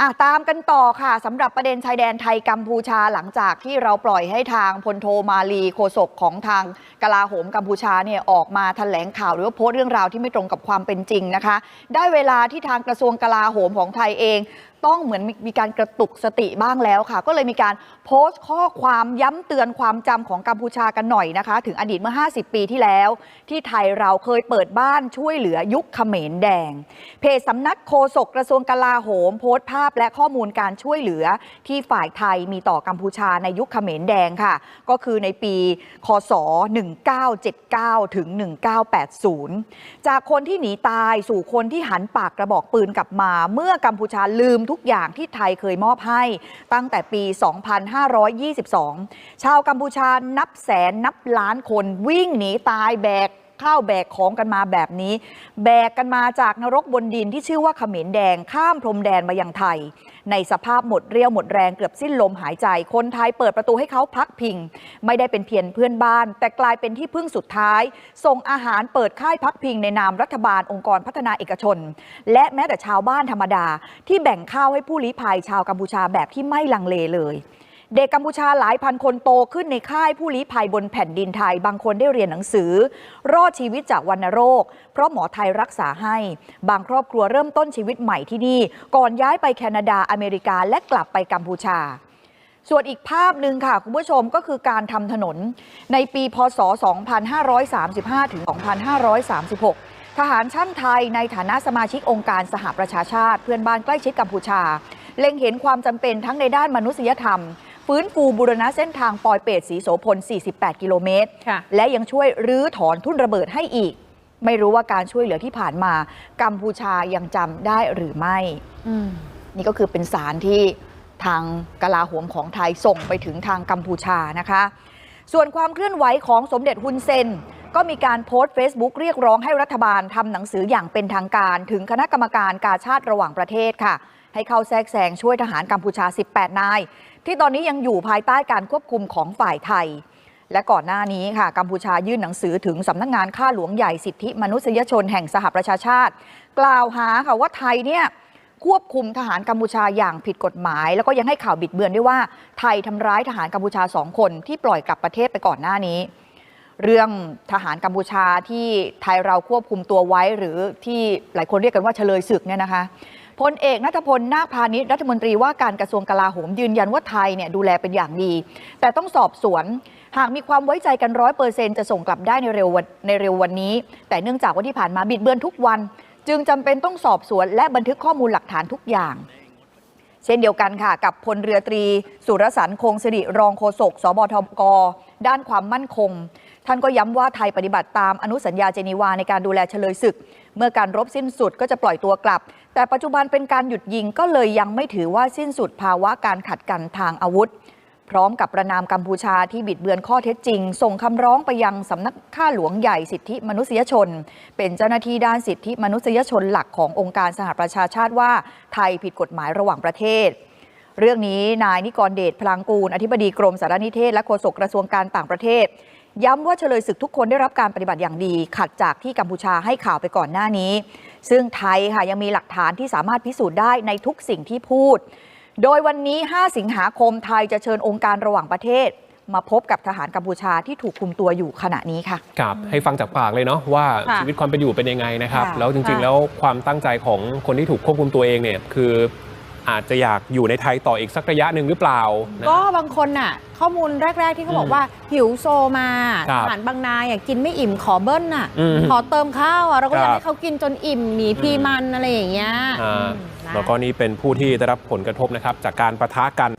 อะตามกันต่อค่ะสำหรับประเด็นชายแดนไทยกัมพูชาหลังจากที่เราปล่อยให้ทางพลโทมาลีโฆษกของทางกลาโหมกัมพูชาเนี่ยออกมาแถลงข่าวหรือว่าโพสต์เรื่องราวที่ไม่ตรงกับความเป็นจริงนะคะ ได้เวลาที่ทางกระทรวงกลาโหมของไทยเอง ต้องเหมือนมีการกระตุกสติบ้างแล้วค่ะ ก็เลยมีการโพสต์ข้อความย้ำเตือนความจำของกัมพูชากันหน่อยนะคะ ถึงอดีตเมื่อ 50 ปีที่แล้ว ที่ไทยเราเคยเปิดบ้านช่วยเหลือยุคเขมรแดง เพจสำนักโฆษกกระทรวงกลาโหม โพสต์ภาพและข้อมูลการช่วยเหลือที่ฝ่ายไทยมีต่อกัมพูชาในยุคเขมรแดงค่ะ ก็คือในปี คศ 1979 ถึง 1980 จากคนที่หนีตายสู่คนที่หันปากกระบอกปืนกลับมา เมื่อกัมพูชาลืมทุกอย่างที่ไทยเคยมอบให้ ตั้งแต่ปี 2522 ชาวกัมพูชานับแสนนับล้านคนวิ่งหนีตายแบก ข้าวแบกของกันมาแบบนี้ แบกกันมาจากนรกบนดินที่ชื่อว่าเขมรแดงข้ามพรมแดนมายังไทย ในสภาพหมดเรี่ยวหมดแรงเกือบสิ้นลมหายใจ คนไทยเปิดประตูให้เขาพักพิง ไม่ได้เป็นเพียงเพื่อนบ้าน แต่กลายเป็นที่พึ่งสุดท้าย ส่งอาหารเปิดค่ายพักพิงในนามรัฐบาลองค์กรพัฒนาเอกชน และแม้แต่ชาวบ้านธรรมดา ที่แบ่งข้าวให้ผู้ลี้ภัยชาวกัมพูชาแบบที่ไม่ลังเลเลย เด็กกัมพูชาหลายพันคนโตขึ้นในค่ายผู้ลี้ภัยบนแผ่นดินไทย บางคนได้เรียนหนังสือ รอดชีวิตจากวัณโรค เพราะหมอไทยรักษาให้ บางครอบครัวเริ่มต้นชีวิตใหม่ที่นี่ ก่อนย้ายไปแคนาดาอเมริกาและกลับไปกัมพูชา ส่วนอีกภาพหนึ่งค่ะ คุณผู้ชมก็คือการทำถนน ในปีพศ 2535 ถึง 2536ทหารช่างไทยในฐานะสมาชิกองค์การสหประชาชาติ เพื่อนบ้านใกล้ชิดกัมพูชา เล็งเห็นความจำเป็นทั้งในด้านมนุษยธรรม ฟื้นฟูบูรณะเส้นทางปอยเปตสีโสพล 48 กิโลเมตร ค่ะ และยังช่วยรื้อถอนทุ่นระเบิดให้อีก ไม่รู้ว่าการช่วยเหลือที่ผ่านมา กัมพูชายังจำได้หรือไม่ อืม นี่ก็คือเป็นสารที่ทางกลาโหมของไทยส่งไปถึงทางกัมพูชานะคะ ส่วนความเคลื่อนไหวของสมเด็จฮุนเซน ก็มีการโพสต์ Facebook เรียกร้องให้รัฐบาลทำหนังสืออย่างเป็นทางการ ถึงคณะกรรมการกาชาติระหว่างประเทศค่ะ ให้เข้าแทรกแซงช่วยทหารกัมพูชา 18 นาย ที่ตอนนี้ยังอยู่ภายใต้การควบคุมของฝ่ายไทย และก่อนหน้านี้ค่ะกัมพูชายื่นหนังสือถึงสำนักงานข้าหลวงใหญ่สิทธิมนุษยชนแห่งสหประชาชาติ กล่าวหาค่ะว่าไทยเนี่ยควบคุมทหารกัมพูชาอย่างผิดกฎหมาย แล้วก็ยังให้ข่าวบิดเบือนด้วยว่าไทยทำร้ายทหารกัมพูชาสองคนที่ปล่อยกลับประเทศไปก่อนหน้านี้ เรื่องทหารกัมพูชาที่ไทยเราควบคุมตัวไว้หรือที่หลายคนเรียกกันว่าเฉลยศึกเนี่ยนะคะ พลเอกนัทพลนาคพาณิชย์รัฐมนตรีว่าการกระทรวงกลาโหมยืนยันว่าไทยเนี่ยดูแลเป็นอย่างดี แต่ต้องสอบสวน หากมีความไว้ใจกันร้อยเปอร์เซ็นจะส่งกลับได้ในเร็ววันในเร็ววันนี้ แต่เนื่องจากว่าที่ผ่านมาบิดเบือนทุกวัน จึงจำเป็นต้องสอบสวน และบันทึกข้อมูลหลักฐานทุกอย่างเช่นเดียวกันค่ะ กับพลเรือตรี สุรสันต์คงสิริรองโฆษกสบทก ด้านความมั่นคง ท่านก็ย้ำว่าไทยปฏิบัติตามอนุสัญญาเจนีวาในการดูแลเฉลยศึก เมื่อการรบสิ้นสุดก็จะปล่อยตัวกลับ แต่ปัจจุบันเป็นการหยุดยิงก็เลยยังไม่ถือว่าสิ้นสุดภาวะการขัดกันทางอาวุธ พร้อมกับประนามกัมพูชาที่บิดเบือนข้อเท็จจริง ส่งคำร้องไปยังสำนักข้าหลวงใหญ่สิทธิมนุษยชน เป็นเจ้าหน้าที่ด้านสิทธิมนุษยชนหลักขององค์การสหประชาชาติว่า ไทยผิดกฎหมายระหว่างประเทศเรื่องนี้นายนิกรเดชพลางกูล อธิบดีกรมสารนิเทศและโฆษกกระทรวงการต่างประเทศ ย้ำว่าเฉลยศึกทุกคนได้รับการปฏิบัติอย่างดี ขัดจากที่กัมพูชาให้ข่าวไปก่อนหน้านี้ ซึ่งไทยค่ะยังมีหลักฐานที่สามารถพิสูจน์ได้ในทุกสิ่งที่พูด โดยวันนี้ 5 สิงหาคมไทยจะเชิญองค์การระหว่างประเทศ มาพบกับทหารกัมพูชาที่ถูกคุมตัวอยู่ขณะนี้ค่ะครับให้ฟังจากปากเลยเนาะว่าค่ะชีวิตความเป็นอยู่เป็นยังไงนะครับค่ะแล้วจริงค่ะๆแล้วความตั้งใจของคนที่ถูกควบคุมตัวเองเนี่ยคือ อาจจะอยากอยู่ในไทยต่ออีกสักระยะหนึ่งหรือเปล่านะ ก็บางคนน่ะ ข้อมูลแรก ๆ ที่เขาบอกว่า หิวโซมาครัทบหารบางนายอะกินไม่อิ่มขอเบิ้ลน่ะ อืมขอเติมข้าวอะเราก็อยากครับ ให้เขากินจนอิ่มหมีพรีมันอะไรอย่างเงี้ยอ่าอืมนะ แล้วก็นี่เป็นผู้ที่ได้รับผลกระทบนะครับจากการประทะกัน